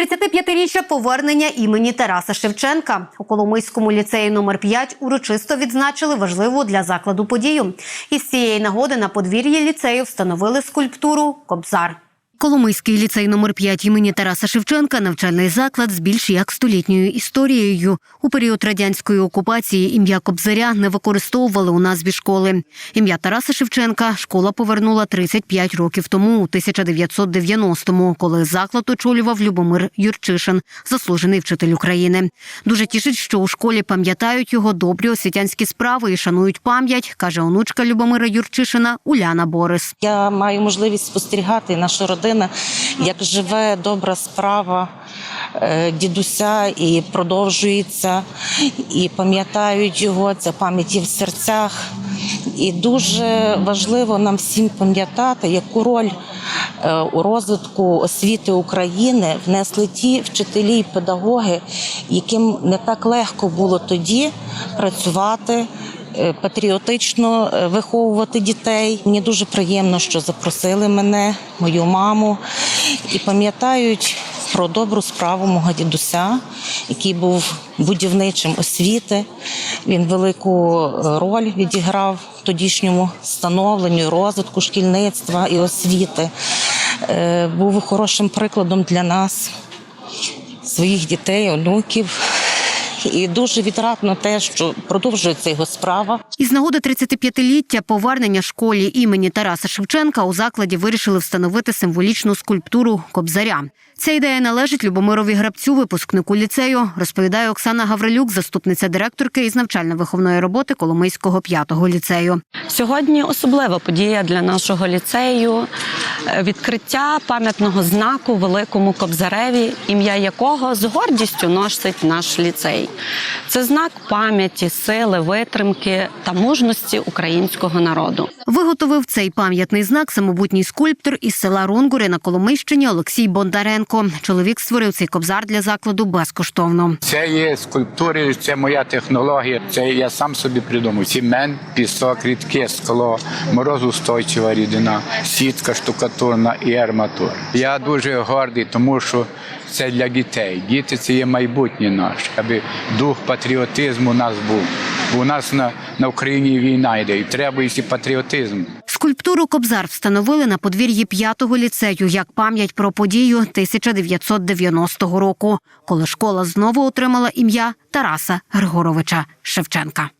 35-річчя повернення імені Тараса Шевченка у Коломийському ліцеї номер 5 урочисто відзначили важливу для закладу подію. Із цієї нагоди на подвір'ї ліцею встановили скульптуру Кобзар. Коломийський ліцей номер 5 імені Тараса Шевченка навчальний заклад з більш як столітньою історією. У період радянської окупації ім'я Кобзаря не використовували у назві школи. Ім'я Тараса Шевченка школа повернула 35 років тому, у 1990-му, коли заклад очолював Любомир Юрчишин, заслужений вчитель України. Дуже тішить, що у школі пам'ятають його добрі освітянські справи і шанують пам'ять, каже онучка Любомира Юрчишина Уляна Борис. Я маю можливість спостерігати наша родина, як живе добра справа е, дідуся і продовжується, і пам'ятають його, це пам'ять є в серцях. І дуже важливо нам всім пам'ятати, яку роль е, у розвитку освіти України внесли ті вчителі і педагоги, яким не так легко було тоді працювати патріотично е, виховувати дітей. Мені дуже приємно, що запросили мене, мою маму, і пам'ятають про добру справу мого дідуся, який був будівничим освіти. Він велику е, роль відіграв тодішньому становленню, розвитку шкільництва і освіти. Е, Був хорошим прикладом для нас, своїх дітей, онуків. І дуже відрадно те, що продовжується його справа. Із нагоди 35-ліття повернення школі імені Тараса Шевченка у закладі вирішили встановити символічну скульптуру Кобзаря. Ця ідея належить Любомирові Грабцю, випускнику ліцею, розповідає Оксана Гаврилюк, заступниця директорки із навчально-виховної роботи Коломийського 5-го ліцею. Сьогодні особлива подія для нашого ліцею е, відкриття пам'ятного знаку великому Кобзареві, ім'я якого з гордістю носить наш ліцей. Це знак пам'яті, сили, витримки та мужності українського народу. Виготовив цей пам'ятний знак самобутній скульптор із села Ронгури на Коломийщині Олексій Бондаренко. Чоловік створив цей кобзар для закладу безкоштовно. Це є скульптури, це моя технологія. Це я сам собі придумав. Цемент, пісок, рідке скло, морозостойчива рідина, сітка штукатурна і арматура. Я дуже гордий, тому що це для дітей. Діти це є майбутнє наше, аби дух патріотизму у нас був. У нас на, на Україні війна йде, і треба і патріотизм. Скульптуру Кобзар встановили на подвір'ї п'ятого ліцею як пам'ять про подію 1990 року, коли школа знову отримала ім'я Тараса Григоровича Шевченка.